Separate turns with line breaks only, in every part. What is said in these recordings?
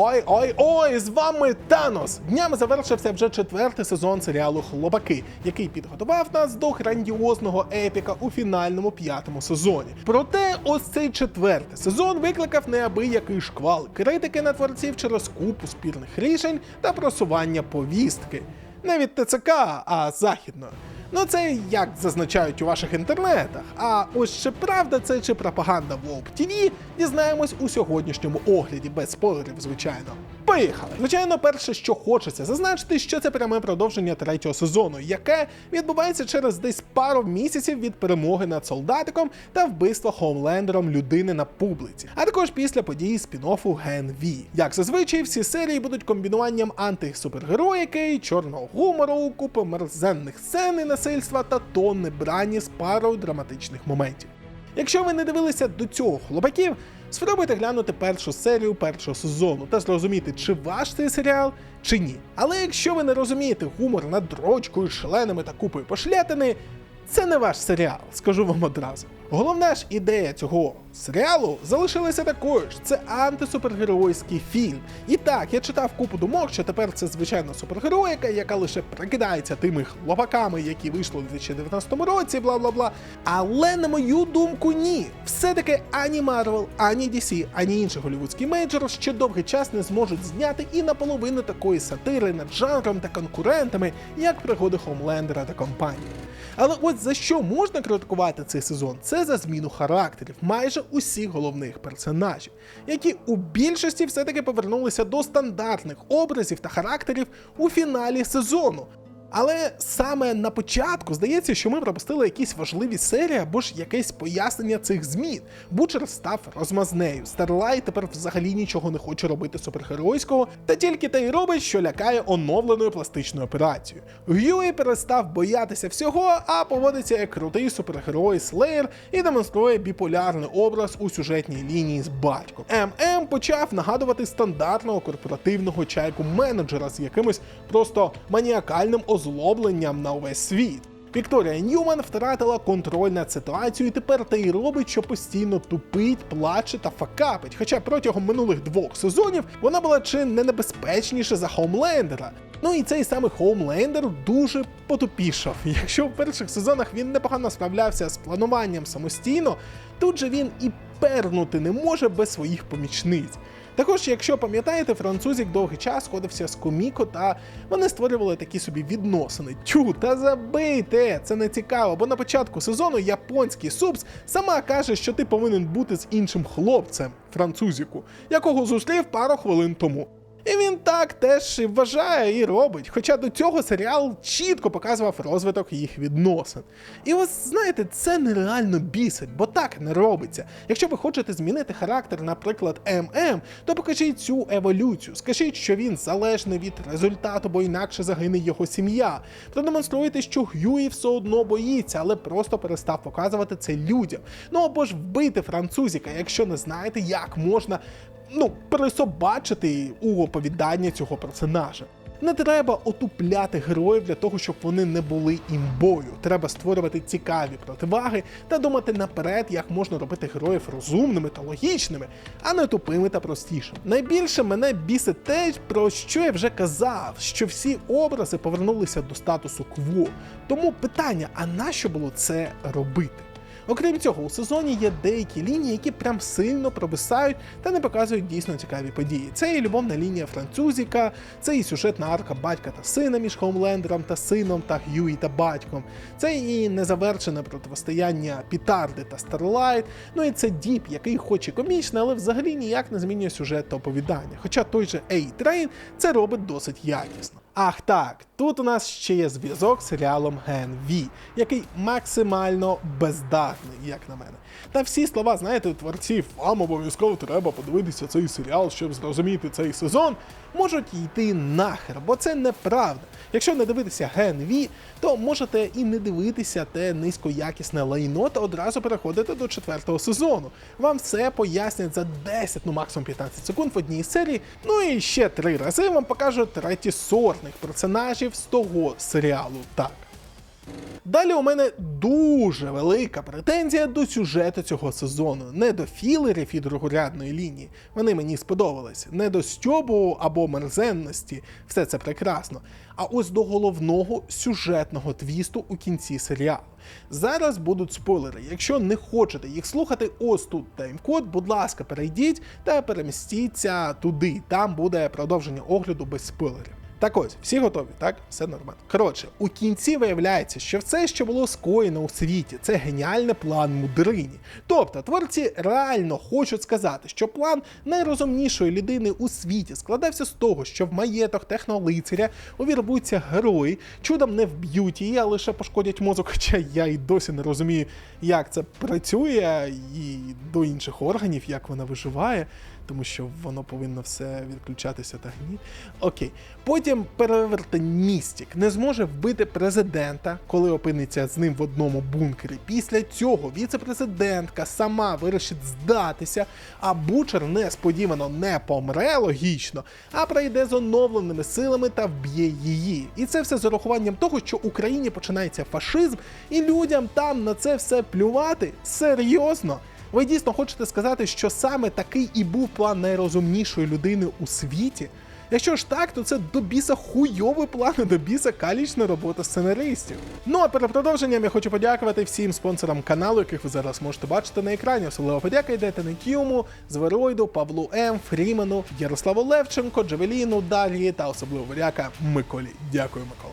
Ой-ой-ой, з вами Танос! Днями завершився вже четвертий сезон серіалу Хлопаки, який підготував нас до грандіозного епіка у фінальному п'ятому сезоні. Проте ось цей четвертий сезон викликав неабиякий шквал критики на творців через купу спірних рішень та просування повістки. Не від ТЦК, а західної. Ну це як зазначають у ваших інтернетах. А ось чи правда це чи пропаганда в ТВ, дізнаємось у сьогоднішньому огляді без спойлерів, звичайно. Поїхали! Звичайно, перше, що хочеться зазначити, що це пряме продовження третього сезону, яке відбувається через десь пару місяців від перемоги над солдатиком та вбивства Хоумлендером людини на публіці, а також після подій спін-оффу Ген Ві. Як зазвичай, всі серії будуть комбінуванням антисупергероїки, чорного гумору, купи мерзенних сцен і насильства та тонни брані з парою драматичних моментів. Якщо ви не дивилися до цього хлопаків, спробуйте глянути першу серію першого сезону та зрозуміти, чи ваш цей серіал, чи ні. Але якщо ви не розумієте гумор над дрочкою, членами та купою пошлятини, це не ваш серіал, скажу вам одразу. Головна ж ідея цього серіалу залишилася такою ж: це антисупергеройський фільм. І так, я читав купу думок, що тепер це звичайна супергероїка, яка лише прикидається тими хлопаками, які вийшли у 2019 році, бла бла бла. Але на мою думку, ні. Все-таки ані Marvel, ані DC, ані інший голівудський мейджор ще довгий час не зможуть зняти і наполовину такої сатири над жанром та конкурентами, як пригоди Хомлендера та компанії. Але от за що можна критикувати цей сезон? Це за зміну характерів майже усіх головних персонажів, які у більшості все-таки повернулися до стандартних образів та характерів у фіналі сезону. Але саме на початку здається, що ми пропустили якісь важливі серії або ж якесь пояснення цих змін. Бучер став розмазнею. Старлайт тепер взагалі нічого не хоче робити супергеройського, та тільки те й робить, що лякає оновленою пластичною операцією. Гьюї перестав боятися всього, а поводиться як крутий супергерой Слеєр і демонструє біполярний образ у сюжетній лінії з батьком. ММ почав нагадувати стандартного корпоративного чайку менеджера з якимось просто маніакальним озлобленням на увесь світ. Вікторія Ньюман втратила контроль над ситуацією і тепер те й робить, що постійно тупить, плаче та факапить. Хоча протягом минулих двох сезонів вона була чи не небезпечніша за Хоумлендера. Ну і цей самий Хоумлендер дуже потупішав. Якщо в перших сезонах він непогано справлявся з плануванням самостійно, тут же він і пернути не може без своїх помічниць. Також, якщо пам'ятаєте, французик довгий час сходився з коміко, та вони створювали такі собі відносини. Тю, та забийте, це не цікаво, бо на початку сезону японський субс сама каже, що ти повинен бути з іншим хлопцем, французіку, якого зустрів пару хвилин тому. І він так теж і вважає і робить. Хоча до цього серіал чітко показував розвиток їх відносин. І ось знаєте, це нереально бісить, бо так не робиться. Якщо ви хочете змінити характер, наприклад, ММ, то покажіть цю еволюцію. Скажіть, що він залежний від результату, бо інакше загине його сім'я. Продемонструйте, що Гюї все одно боїться, але просто перестав показувати це людям. Ну або ж вбити французіка, якщо не знаєте, як можна ну, пересобачити у оповідання цього персонажа. Не треба отупляти героїв для того, щоб вони не були імбою. Треба створювати цікаві противаги та думати наперед, як можна робити героїв розумними та логічними, а не тупими та простішими. Найбільше мене бісить те, про що я вже казав, що всі образи повернулися до статусу кво. Тому питання: а нащо було це робити? Окрім цього, у сезоні є деякі лінії, які прям сильно провисають та не показують дійсно цікаві події. Це і любовна лінія французіка, це і сюжетна арка батька та сина між Хоумлендером та сином та Х'юї та батьком. Це і незавершене протистояння Пітарди та Старлайт. Ну і це Діп, який хоч і комічний, але взагалі ніяк не змінює сюжет та оповідання. Хоча той же A-Train це робить досить якісно. Ах так, тут у нас ще є зв'язок з серіалом Ген Ві, який максимально бездатний, як на мене. Та всі слова, знаєте, творців, вам обов'язково треба подивитися цей серіал, щоб зрозуміти цей сезон, можуть йти нахер, бо це неправда. Якщо не дивитися Ген Ві, то можете і не дивитися те низькоякісне лайно та одразу переходити до четвертого сезону. Вам все пояснять за 10, ну максимум 15 секунд в одній серії. Ну і ще три рази вам покажуть третєсортних персонажів з того серіалу. Так. Далі у мене дуже велика претензія до сюжету цього сезону, не до філерів і другорядної лінії. Вони мені сподобались, не до стьобу або мерзенності, все це прекрасно. А ось до головного сюжетного твісту у кінці серіалу. Зараз будуть спойлери. Якщо не хочете їх слухати, ось тут таймкод, будь ласка, перейдіть та перемістіться туди. Там буде продовження огляду без спойлерів. Так ось, всі готові, так? Все нормально. Коротше, у кінці виявляється, що все, що було скоєно у світі, це геніальний план мудрині. Тобто, творці реально хочуть сказати, що план найрозумнішої людини у світі складався з того, що в маєток технолицаря увірвуться герої, чудом не вб'ють її, а лише пошкодять мозок. Хоча я і досі не розумію, як це працює, і до інших органів, як вона виживає тому що воно повинно все відключатися та гні. Окей. Потім перевертень містік не зможе вбити президента, коли опиниться з ним в одному бункері. Після цього віце-президентка сама вирішить здатися, а Бучер несподівано не помре логічно, а прийде з оновленими силами та вб'є її. І це все з урахуванням того, що в Україні починається фашизм, і людям там на це все плювати серйозно. Ви дійсно хочете сказати, що саме такий і був план найрозумнішої людини у світі? Якщо ж так, то це до біса хуйовий план, до біса калічна робота сценаристів. Ну а перед продовженням я хочу подякувати всім спонсорам каналу, яких ви зараз можете бачити на екрані. Особливо подяка йде Тенекіуму, Звероїду, Павлу М, Фрімену, Ярославу Левченко, Джавеліну, Дар'ї та особливо подяка Миколі. Дякую, Микола.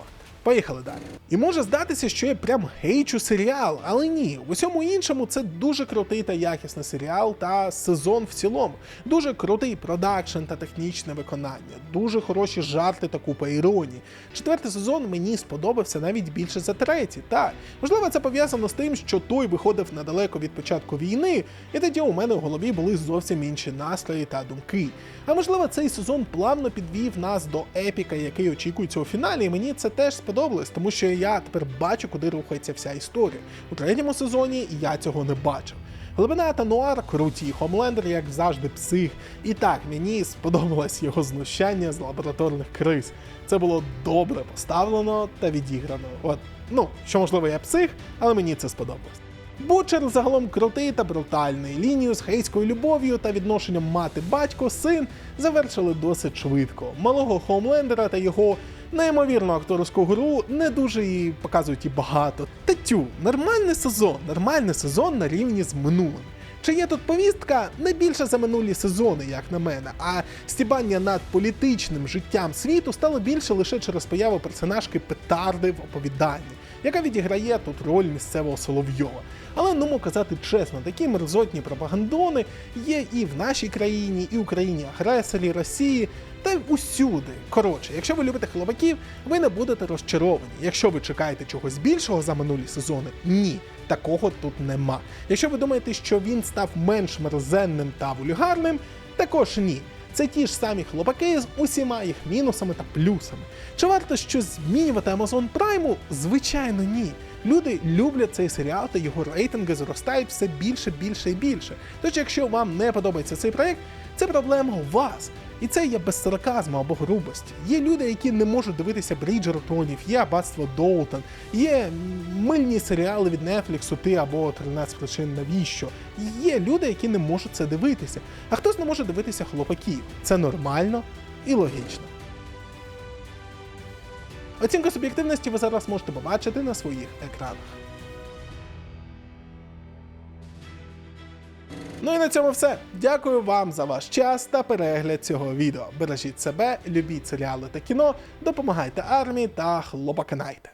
Поїхали далі. І може здатися, що я прям гейчу серіал, але ні. В усьому іншому це дуже крутий та якісний серіал та сезон в цілому. Дуже крутий продакшн та технічне виконання, дуже хороші жарти та купа іронії. Четвертий сезон мені сподобався навіть більше за третій. Так, можливо, це пов'язано з тим, що той виходив недалеко від початку війни, і тоді у мене в голові були зовсім інші настрої та думки. А можливо, цей сезон плавно підвів нас до епіка, який очікується у фіналі. і Мені це теж сподобалось, тому що я тепер бачу, куди рухається вся історія. У третьому сезоні я цього не бачив. Глибина та Нуар круті, Хомлендер, як завжди, псих. І так, мені сподобалось його знущання з лабораторних криз. Це було добре поставлено та відіграно. От, ну, що можливо, я псих, але мені це сподобалось. Бучер загалом крутий та брутальний. Лінію з хейською любов'ю та відношенням мати-батько, син завершили досить швидко. Малого Хоумлендера та його неймовірну акторську гру не дуже і показують і багато. Та тю, нормальний сезон, нормальний сезон на рівні з минулим. Чи є тут повістка не більше за минулі сезони, як на мене, а стібання над політичним життям світу стало більше лише через появу персонажки Петарди в оповіданні, яка відіграє тут роль місцевого Соловйова. Але ну казати чесно, такі мерзотні пропагандони є і в нашій країні, і в країні агресорі Росії, та й усюди. Коротше, якщо ви любите хлопаків, ви не будете розчаровані. Якщо ви чекаєте чогось більшого за минулі сезони, ні. Такого тут нема. Якщо ви думаєте, що він став менш мерзенним та вульгарним, також ні. Це ті ж самі хлопаки з усіма їх мінусами та плюсами. Чи варто щось змінювати Amazon Prime? Звичайно, ні. Люди люблять цей серіал, та його рейтинги зростають все більше, більше і більше. Тож, якщо вам не подобається цей проект, це проблема у вас. І це є без сарказму або грубості. Є люди, які не можуть дивитися Бріджертонів, є аббатство Доутон, є мильні серіали від Нетфліксу, ти або 13 причин навіщо. Є люди, які не можуть це дивитися. А хтось не може дивитися хлопаків. Це нормально і логічно. Оцінку суб'єктивності ви зараз можете побачити на своїх екранах. Ну і на цьому все. Дякую вам за ваш час та перегляд цього відео. Бережіть себе, любіть серіали та кіно, допомагайте армії та хлопаканайте.